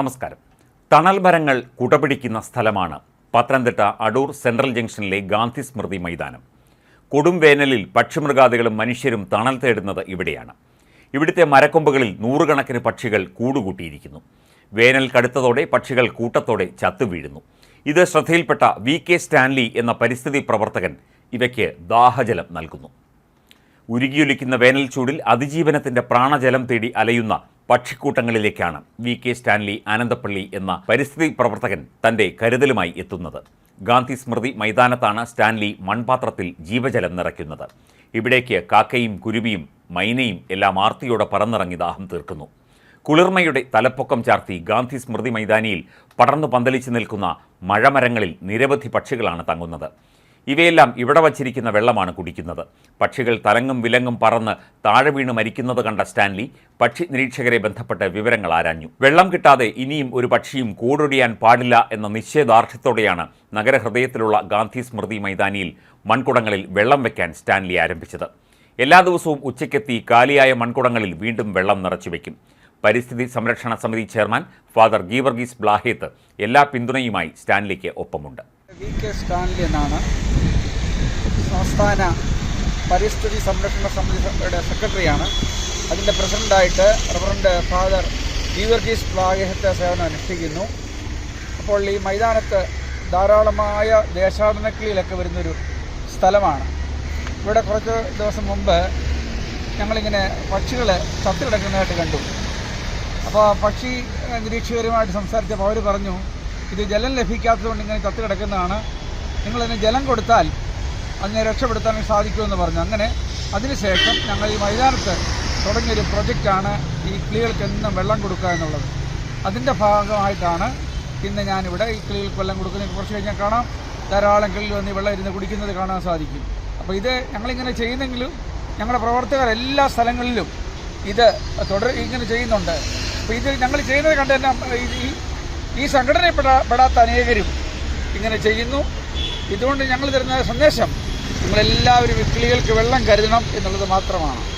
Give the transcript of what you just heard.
നമസ്കാരം. തണൽ മരങ്ങൾ കുടപിടിക്കുന്ന സ്ഥലമാണ് പത്തനംതിട്ട അടൂർ സെൻട്രൽ ജംഗ്ഷനിലെ ഗാന്ധി സ്മൃതി മൈതാനം. കൊടും വേനലിൽ പക്ഷിമൃഗാദികളും മനുഷ്യരും തണൽ തേടുന്നത് ഇവിടെയാണ്. ഇവിടുത്തെ മരക്കൊമ്പുകളിൽ നൂറുകണക്കിന് പക്ഷികൾ കൂടുകൂട്ടിയിരിക്കുന്നു. വേനൽ കടുത്തതോടെ പക്ഷികൾ കൂട്ടത്തോടെ ചത്തുവീഴുന്നു ഇത് ശ്രദ്ധയിൽപ്പെട്ട വി കെ സ്റ്റാൻലി എന്ന പരിസ്ഥിതി പ്രവർത്തകൻ ഇവയ്ക്ക് ദാഹജലം നൽകുന്നു. ഉരുകിയൊലിക്കുന്ന വേനൽ ചൂടിൽ അതിജീവനത്തിന്റെ പ്രാണജലം തേടി അലയുന്ന പക്ഷിക്കൂട്ടങ്ങളിലേക്കാണ് വി കെ സ്റ്റാൻലി ആനന്ദപ്പള്ളി എന്ന പരിസ്ഥിതി പ്രവർത്തകൻ തന്റെ കരുതലുമായി എത്തുന്നത്. ഗാന്ധി സ്മൃതി മൈതാനത്താണ് സ്റ്റാൻലി മൺപാത്രത്തിൽ ജീവജലം നിറയ്ക്കുന്നത്. ഇവിടേക്ക് കാക്കയും കുരുവിയും മൈനയും എല്ലാം ആർത്തിയോടെ പറന്നിറങ്ങി ദാഹം തീർക്കുന്നു. കുളിർമയുടെ തലപ്പൊക്കം ചാർത്തി ഗാന്ധി സ്മൃതി മൈതാനിയിൽ പടർന്നു പന്തലിച്ചു നിൽക്കുന്ന മഴമരങ്ങളിൽ നിരവധി പക്ഷികളാണ് തങ്ങുന്നത്. ഇവയെല്ലാം ഇവിടെ വച്ചിരിക്കുന്ന വെള്ളമാണ് കുടിക്കുന്നത്. പക്ഷികൾ തലങ്ങും വിലങ്ങും പറന്ന് താഴെ വീണ് മരിക്കുന്നത് കണ്ട സ്റ്റാൻലി പക്ഷി നിരീക്ഷകരെ ബന്ധപ്പെട്ട് വിവരങ്ങൾ ആരാഞ്ഞു. വെള്ളം കിട്ടാതെ ഇനിയും ഒരു പക്ഷിയും കൂടൊടിയാൻ പാടില്ല എന്ന നിശ്ചയദാർഢ്യത്തോടെയാണ് നഗരഹൃദയത്തിലുള്ള ഗാന്ധി സ്മൃതി മൈതാനിയിൽ മൺകുടങ്ങളിൽ വെള്ളം വയ്ക്കാൻ സ്റ്റാൻലി ആരംഭിച്ചത്. എല്ലാ ദിവസവും ഉച്ചയ്ക്കെത്തി കാലിയായ മൺകുടങ്ങളിൽ വീണ്ടും വെള്ളം നിറച്ചു വയ്ക്കും. പരിസ്ഥിതി സംരക്ഷണ സമിതി ചെയർമാൻ ഫാദർ ഗീവർഗീസ് ബ്ലാഹേത്ത് എല്ലാ പിന്തുണയുമായി സ്റ്റാൻലിക്ക് ഒപ്പമുണ്ട്. വി കെ സ്റ്റാൻലി എന്നാണ്. സംസ്ഥാന പരിസ്ഥിതി സംരക്ഷണ സമിതിയുടെ സെക്രട്ടറിയാണ്. അതിന്റെ പ്രസിഡന്റായിട്ട് റവറൻഡ് ഫാദർ ഗീവർഗീസ് പ്ലാഗേഹത്തെ സേവനം അനുഷ്ഠിക്കുന്നു. അപ്പോൾ ഈ മൈതാനത്ത് ധാരാളമായ ദേശാടനക്കിളിയിലൊക്കെ വരുന്നൊരു സ്ഥലമാണ്. ഇവിടെ കുറച്ച് ദിവസം മുമ്പ് ഞങ്ങളിങ്ങനെ പക്ഷികൾ ചത്തിടക്കുന്നതായിട്ട് കണ്ടു. അപ്പോൾ പക്ഷി നിരീക്ഷകരുമായിട്ട് സംസാരിച്ചപ്പോൾ അവർ പറഞ്ഞു ഇത് ജലം ലഭിക്കാത്തതുകൊണ്ട് ഇങ്ങനെ ചത്തു കിടക്കുന്നതാണ്. നിങ്ങളതിന് ജലം കൊടുത്താൽ അതിനെ രക്ഷപ്പെടുത്താൻ സാധിക്കുമെന്ന് പറഞ്ഞു. അങ്ങനെ അതിനുശേഷം ഞങ്ങൾ ഈ മൈതാനത്ത് തുടങ്ങിയൊരു പ്രൊജക്റ്റാണ് ഈ കിളികൾക്ക് എന്നും വെള്ളം കൊടുക്കുക എന്നുള്ളത്. അതിന്റെ ഭാഗമായിട്ടാണ് ഇന്ന് ഞാനിവിടെ ഈ കിളികൾക്ക് വെള്ളം കൊടുക്കുന്നത്. കുറച്ച് കഴിഞ്ഞാൽ കാണാം. ധാരാളം കിളികൾ വന്ന് വെള്ളം ഇരുന്ന് കുടിക്കുന്നത് കാണാൻ സാധിക്കും. അപ്പോൾ ഇത് ഞങ്ങളിങ്ങനെ ചെയ്യുന്നെങ്കിലും ഞങ്ങളുടെ പ്രവർത്തകർ എല്ലാ സ്ഥലങ്ങളിലും ഇത് തുടർ ഇങ്ങനെ ചെയ്യുന്നുണ്ട്. അപ്പോൾ ഇത് ഞങ്ങൾ ചെയ്യുന്നത് കണ്ട് തന്നെ ഈ ഈ സംഘടനയിൽപ്പെടാത്ത പെടാത്ത അനേകരും ഇങ്ങനെ ചെയ്യുന്നു. ഇതുകൊണ്ട് ഞങ്ങൾ തരുന്ന സന്ദേശം നിങ്ങളെല്ലാവരും ഈ വെള്ളം കരുതണം എന്നുള്ളത് മാത്രമാണ്.